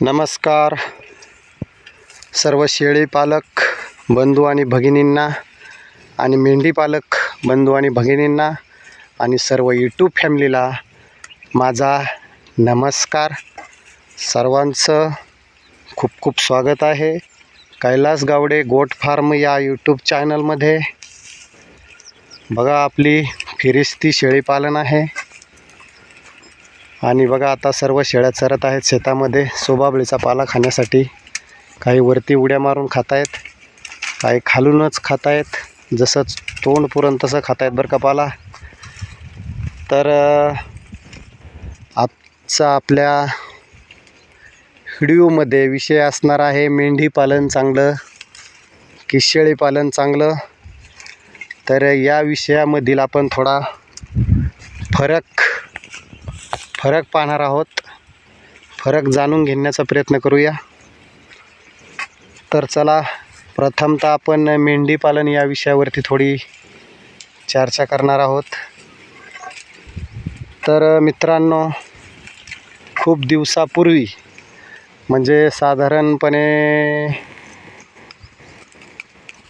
नमस्कार. सर्व शेळी पालक बंधू आणि भगिनींना आणि मेंढी पालक बंधू आणि भगिनींना आणि सर्व यूट्यूब फॅमिलीला माझा नमस्कार. सर्वांचं खूप खूप स्वागत आहे. कैलास गावडे गोट फार्म या यूट्यूब चॅनलमध्ये बघा आपली फिरिस्ती शेळीपालन आहे. आणि बघा आता सर्व शेळ्या चरत आहेत शेतामध्ये. सोबाबळीचा पाला खाण्यासाठी. काही वरती उड्या मारून खात आहेत काही खालूनच खात आहेत जसंच तोंड पुरण तसं खात आहेत बरं का पाला. तर आजचा आपल्या व्हिडिओमध्ये विषय असणार आहे मेंढी पालन चांगलं की पालन चांगलं. तर या विषयामधील आपण थोडा फरक फरक पाहणार आहोत. फरक जाणून घेण्याचा प्रयत्न करूया. तर चला प्रथमतः आपण मेंढीपालन या विषयावरती थोडी चर्चा करणार आहोत. तर मित्रांनो खूप दिवसापूर्वी म्हणजे साधारणपणे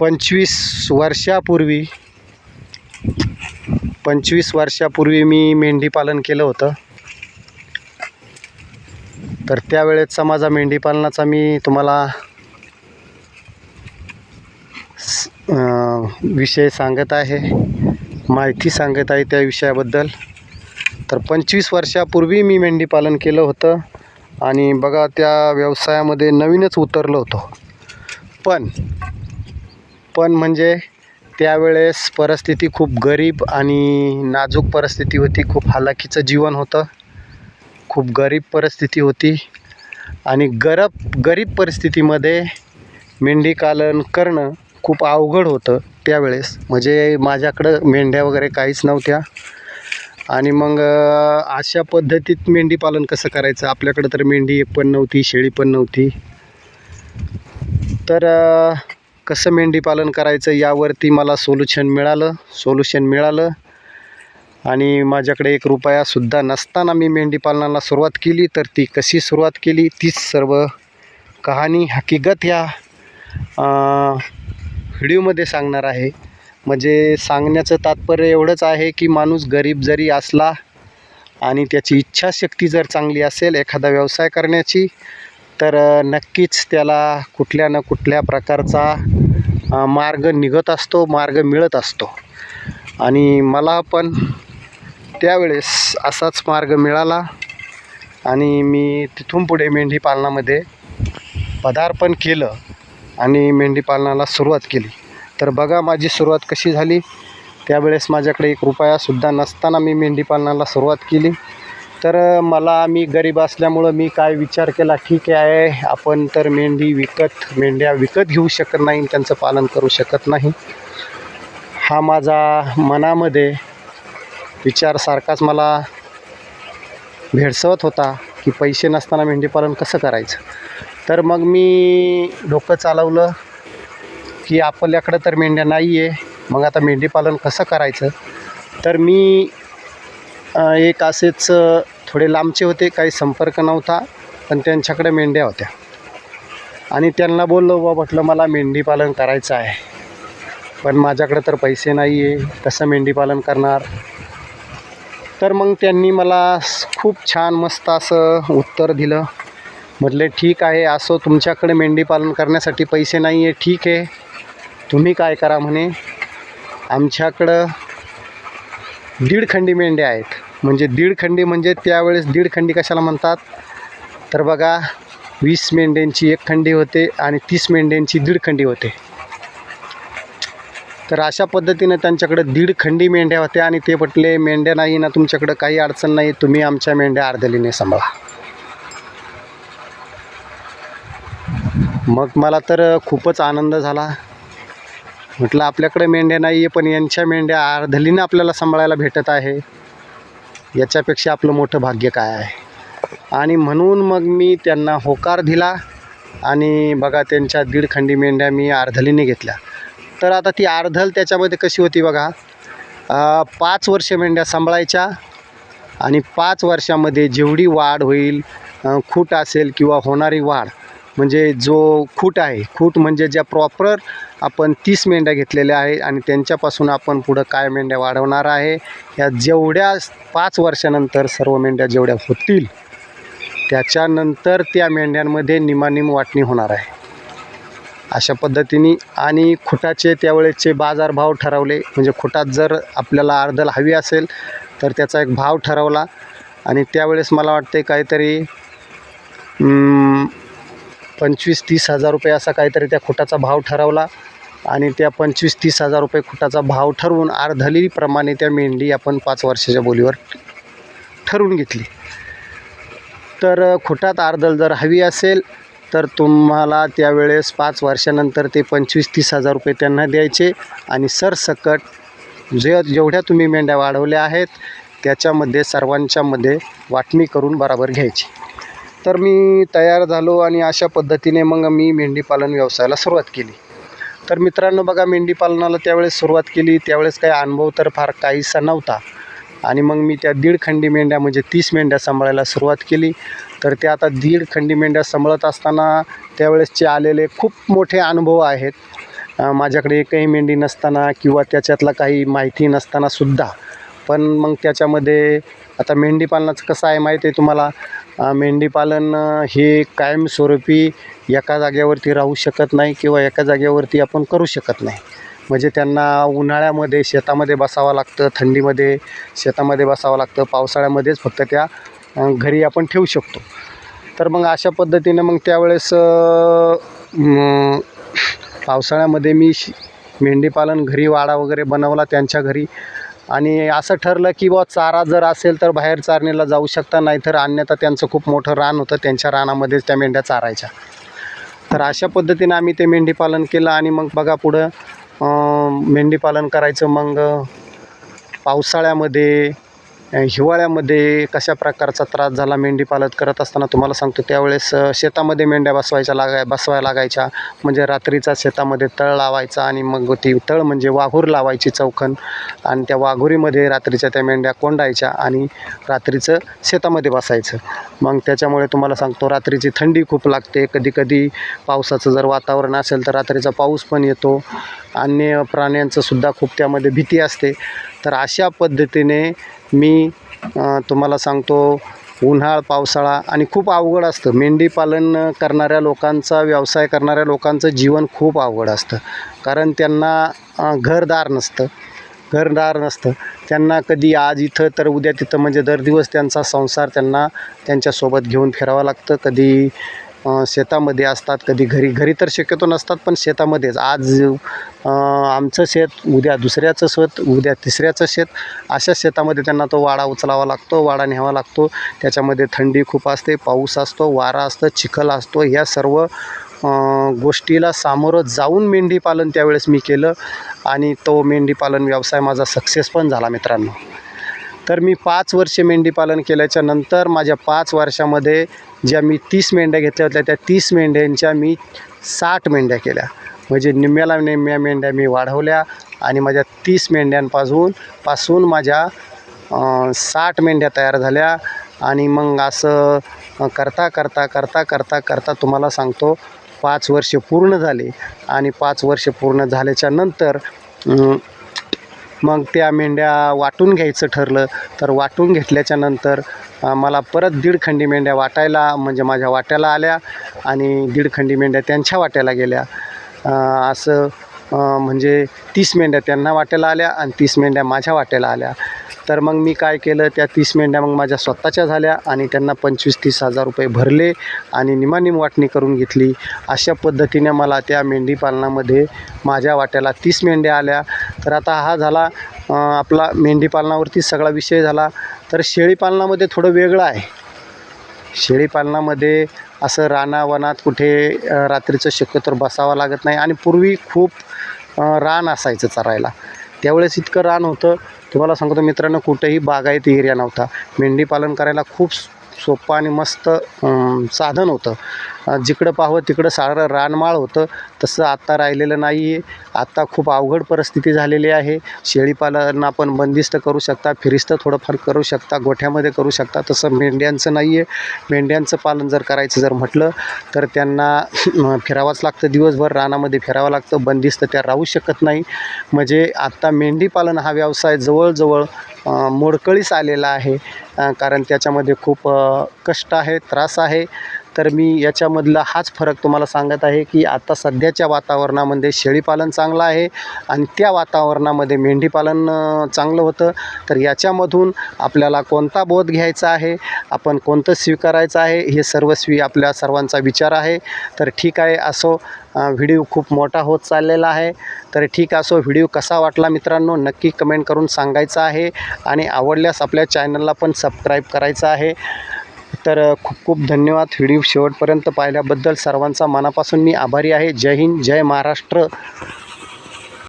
पंचवीस वर्षापूर्वी पंचवीस वर्षापूर्वी मी मेंढीपालन केलं होतं. तर त्यावेळेचा माझा मेंढीपालनाचा मी तुम्हाला स- विषय सांगत आहे माहिती सांगत आहे त्या विषयाबद्दल. तर पंचवीस वर्षापूर्वी मी मेंढीपालन केलं होतं आणि बघा त्या व्यवसायामध्ये नवीनच उतरलो होतो. पण पण म्हणजे त्यावेळेस परिस्थिती खूप गरीब आणि नाजूक परिस्थिती होती खूप हालाकीचं जीवन होतं. खूप गरीब परिस्थिती होती. आणि गरब गरीब परिस्थितीमध्ये मेंढीपालन करणं खूप अवघड होतं त्यावेळेस. म्हणजे माझ्याकडं मेंढ्या वगैरे काहीच नव्हत्या. आणि मग अशा पद्धतीत मेंढीपालन कसं करायचं? आपल्याकडं तर मेंढी पण नव्हती शेळी पण नव्हती. तर कसं मेंढीपालन करायचं यावरती मला सोल्युशन मिळालं. सोल्युशन मिळालं. आणि माझ्याकडे एक रुपयासुद्धा नसताना मी मेंढीपालनाला सुरुवात केली तर ती कशी सुरुवात केली तीच सर्व कहाणी हकीकत ह्या व्हिडिओमध्ये सांगणार आहे. म्हणजे सांगण्याचं तात्पर्य एवढंच आहे की माणूस गरीब जरी असला आणि त्याची इच्छाशक्ती जर चांगली असेल एखादा व्यवसाय करण्याची तर नक्कीच त्याला कुठल्या न कुठल्या प्रकारचा मार्ग निघत असतो मार्ग मिळत असतो. आणि मला पण त्यावेळेस असाच मार्ग मिळाला आणि मी तिथून पुढे मेंढीपालनामध्ये पदार्पण केलं आणि मेंढीपालनाला सुरुवात केली. तर बघा माझी सुरुवात कशी झाली. त्यावेळेस माझ्याकडे एक रुपयासुद्धा नसताना मी मेंढीपालनाला सुरुवात केली. तर मला मी गरीब असल्यामुळं मी काय विचार केला ठीक आहे आपण तर मेंढी विकत मेंढ्या विकत घेऊ शकत नाही त्यांचं पालन करू शकत नाही. हा माझा मनामध्ये विचार सारखाच मला भेडसवत होता की पैसे नसताना मेंढीपालन कसं करायचं? तर मग मी डोकं चालवलं की आपल्याकडं तर मेंढ्या नाही आहे मग आता मेंढीपालन कसं करायचं? तर मी एक असेच थोडे लांबचे होते काही संपर्क नव्हता पण त्यांच्याकडे मेंढ्या होत्या. आणि त्यांना बोललो बा म्हटलं मला मेंढीपालन करायचं आहे पण माझ्याकडं तर पैसे नाही आहे कसं मेंढीपालन करणार? तर मग त्यांनी मला खूप छान मस्त असं उत्तर दिलं. म्हटले ठीक आहे असो. तुमच्याकडे मेंढीपालन करण्यासाठी पैसे नाही आहे ठीक आहे. तुम्ही काय करा म्हणे? आमच्याकडं दीडखंडी मेंढ्या आहेत. म्हणजे दीडखंडी म्हणजे त्यावेळेस दीडखंडी कशाला म्हणतात? तर बघा वीस मेंढ्यांची एक खंडी होते आणि तीस मेंढ्यांची दीड खंडी होते. तर अशा पद्धतीनं त्यांच्याकडे दीड खंडी मेंढ्या होत्या आणि ते म्हटले मेंढ्या नाही ना तुमच्याकडं काही अडचण नाही तुम्ही आमच्या मेंढ्या अर्धलीने सांभाळा. मग मला तर खूपच आनंद झाला. म्हटलं आपल्याकडे मेंढ्या नाही आहे पण यांच्या मेंढ्या अर्धलीनं आपल्याला सांभाळायला भेटत आहे. याच्यापेक्षा आपलं मोठं भाग्य काय आहे? आणि म्हणून मग मी त्यांना होकार दिला आणि बघा त्यांच्या दीड खंडी मेंढ्या मी अर्धलीने घेतल्या. तर आता ती अर्धल त्याच्यामध्ये कशी होती बघा. पाच वर्ष मेंढ्या सांभाळायच्या आणि पाच वर्षामध्ये जेवढी वाढ होईल खूट असेल किंवा होणारी वाढ म्हणजे जो खूट आहे खूट म्हणजे ज्या प्रॉपर आपण तीस मेंढ्या घेतलेल्या आहे आणि त्यांच्यापासून आपण पुढं काय मेंढ्या वाढवणार आहे ह्या जेवढ्या पाच वर्षानंतर सर्व मेंढ्या जेवढ्या होतील त्याच्यानंतर त्या मेंढ्यांमध्ये निमानिम वाटणी होणार आहे. अशा पद्धतीने आणि खुटाचे त्यावेळेचे बाजारभाव ठरवले. म्हणजे खुटात जर आपल्याला अर्धल हवी असेल तर त्याचा एक भाव ठरवला. आणि त्यावेळेस मला वाटते काहीतरी पंचवीस तीस हजार रुपये असा काहीतरी त्या खुटाचा भाव ठरवला. आणि त्या पंचवीस तीस हजार रुपये खुटाचा भाव ठरवून अर्धलीप्रमाणे त्या मेंढी आपण पाच वर्षाच्या बोलीवर ठरवून घेतली. तर खुटात अर्धल जर हवी असेल तर तुम्हाला त्यावेळेस पाच वर्षानंतर ते पंचवीस तीस हजार रुपये त्यांना द्यायचे. आणि सरसकट जे जेवढ्या तुम्ही मेंढ्या वाढवल्या आहेत त्याच्यामध्ये सर्वांच्यामध्ये वाटणी करून बराबर घ्यायची. तर मी तयार झालो आणि अशा पद्धतीने मग मी मेंढीपालन व्यवसायाला सुरुवात केली. तर मित्रांनो बघा मेंढीपालनाला त्यावेळेस सुरुवात केली. त्यावेळेस काही अनुभव तर फार काहीसा नव्हता. आणि मग मी त्या दीड खंडी मेंढ्या म्हणजे तीस मेंढ्या सांभाळायला सुरुवात केली. तर त्या आता दीड खंडी मेंढ्या सांभाळत असताना त्यावेळेसचे आलेले खूप मोठे अनुभव आहेत. माझ्याकडे एकही मेंढी नसताना किंवा त्याच्यातला काही माहिती नसतानासुद्धा पण मग त्याच्यामध्ये आता मेंढीपालनाचं कसं आहे माहीत आहे तुम्हाला? मेंढीपालन हे कायमस्वरूपी एका जागेवरती राहू शकत नाही किंवा एका जागेवरती आपण करू शकत नाही. म्हणजे त्यांना उन्हाळ्यामध्ये शेतामध्ये बसावं लागतं थंडीमध्ये शेतामध्ये बसावं लागतं पावसाळ्यामध्येच फक्त त्या घरी आपण ठेवू शकतो. तर मग अशा पद्धतीनं मग त्यावेळेस पावसाळ्यामध्ये मी श मेंढीपालन घरी वाडा वगैरे बनवला त्यांच्या घरी. आणि असं ठरलं की बुवा चारा जर असेल तर बाहेर चारणीला जाऊ शकता नाहीतर अन्यथा त्यांचं खूप मोठं रान होतं त्यांच्या रानामध्येच त्या मेंढ्या चारायच्या. तर अशा पद्धतीनं आम्ही ते मेंढीपालन केलं आणि मग बघा पुढं मेंढीपालन करायचं मग पावसाळ्यामध्ये हिवाळ्यामध्ये कशा प्रकारचा त्रास झाला मेंढी पालत करत असताना तुम्हाला सांगतो त्यावेळेस शेतामध्ये मेंढ्या बसवायच्या लागाय बसवायला लागायच्या. म्हणजे रात्रीचा शेतामध्ये तळ लावायचा आणि मग ती तळ म्हणजे वाघूर लावायची चौखन आणि त्या वाघुरीमध्ये रात्रीच्या त्या मेंढ्या कोंडायच्या आणि रात्रीचं शेतामध्ये बसायचं. मग त्याच्यामुळे तुम्हाला सांगतो रात्रीची थंडी खूप लागते. कधी कधी पावसाचं जर वातावरण असेल तर रात्रीचा पाऊस पण येतो. अन्य प्राण्यांचंसुद्धा खूप त्यामध्ये भीती असते. तर अशा पद्धतीने मी तुम्हाला सांगतो उन्हाळ पावसाळा आणि खूप अवघड असतं. मेंढी पालन करणाऱ्या लोकांचा व्यवसाय करणाऱ्या लोकांचं जीवन खूप अवघड असतं. कारण त्यांना घरदार नसतं. घरदार नसतं. त्यांना कधी आज इथं तर उद्या तिथं म्हणजे दर दिवस त्यांचा संसार त्यांना त्यांच्यासोबत घेऊन फिरावं लागतं. कधी शेतामध्ये असतात. कधी घरी घरी तर शक्यतो नसतात पण शेतामध्येच. आज आमचं शेत उद्या दुसऱ्याचं शेत उद्या तिसऱ्याचं शेत अशा शेतामध्ये त्यांना तो वाडा उचलावा लागतो वाडा न्यावा लागतो. त्याच्यामध्ये थंडी खूप असते पाऊस असतो वारा असतं चिखल असतो. ह्या सर्व गोष्टीला सामोरं जाऊन मेंढीपालन त्यावेळेस मी केलं. आणि तो मेंढीपालन व्यवसाय माझा सक्सेस पण झाला मित्रांनो. तर मी पाच वर्षे मेंढीपालन केल्याच्यानंतर माझ्या पाच वर्षामध्ये ज्या मी तीस मेंढ्या घेतल्या होत्या त्या तीस मेंढ्यांच्या मी साठ मेंढ्या केल्या. म्हणजे निम्म्याला निम्म्या मेंढ्या मी वाढवल्या आणि माझ्या तीस मेंढ्यांपासून पासून माझ्या साठ मेंढ्या तयार झाल्या. आणि मग असं करता करता करता करता करता तुम्हाला सांगतो पाच वर्ष पूर्ण झाले. आणि पाच वर्ष पूर्ण झाल्याच्यानंतर मग त्या मेंढ्या वाटून घ्यायचं ठरलं. तर वाटून घेतल्याच्या नंतर मला परत दीड खंडी मेंढ्या वाटायला म्हणजे माझ्या वाट्याला आल्या आणि दीड खंडी मेंढ्या त्यांच्या वाट्याला गेल्या. असं म्हणजे तीस मेंढ्या त्यांना वाट्याला आल्या आणि तीस मेंढ्या माझ्या वाट्याला आल्या. तर मग मी काय केलं त्या तीस मेंढ्या मग माझ्या स्वतःच्या झाल्या आणि त्यांना पंचवीस तीस हजार रुपये भरले आणि निमानिम वाटणी करून घेतली. अशा पद्धतीने मला त्या मेंढी पालनामध्ये माझ्या वाट्याला तीस मेंढ्या आल्या. तर आता हा झाला आपला मेंढीपालनावरती सगळा विषय झाला. तर शेळीपालनामध्ये थोडं वेगळं आहे. शेळीपालनामध्ये असं रानावनात कुठे रात्रीचं शक्यतो बसावं लागत नाही आणि पूर्वी खूप रान असायचं चरायला. त्यावेळेस इतकं रान होतं. तुम्हाला सांगतो मित्रांनो कुठेही बागायती एरिया नव्हता. मेंढीपालन करायला खूप सोपं आणि मस्त साधन होतं. जिकडं पाहावं तिकडं सारं रानमाळ होतं. तसं आत्ता राहिलेलं नाही आहे आत्ता खूप अवघड परिस्थिती झालेली आहे. शेळीपालन आपण बंदिस्त करू शकता फिरिस्त थोडंफार करू शकता गोठ्यामध्ये करू शकता. तसं मेंढ्यांचं नाही आहे मेंढ्यांचं पालन जर करायचं जर म्हटलं तर त्यांना फिरावंच लागतं. दिवसभर रानामध्ये फिरावं लागतं. बंदिस्त त्या राहू शकत नाही. म्हणजे आत्ता मेंढीपालन हा व्यवसाय जवळजवळ मोडकळीस आलेला आहे. कारण त्याच्यामध्ये खूप कष्ट आहे त्रास आहे. तर मी याच्यामधला हाच फरक तुम्हाला सांगत आहे की आता सध्याच्या वातावरणामध्ये शेळीपालन चांगलं आहे आणि त्या वातावरणामध्ये मेंढीपालन चांगलं होतं. तर याच्यामधून आपल्याला कोणता बोध घ्यायचा आहे आपण कोणतं स्वीकारायचं आहे हे सर्वस्वी आपल्या सर्वांचा विचार आहे. तर ठीक आहे असो व्हिडिओ खूप मोठा होत चाललेला आहे. तर ठीक असो व्हिडिओ कसा वाटला मित्रांनो नक्की कमेंट करून सांगायचं आहे. आणि आवडल्यास आपल्या चॅनलला पण सबस्क्राईब करायचं आहे. तर खूप खूप धन्यवाद व्हिडिओ शेवटपर्यंत पाहिल्याबद्दल. सर्वांचा मनापासून मी आभारी आहे. जय हिंद जय महाराष्ट्र.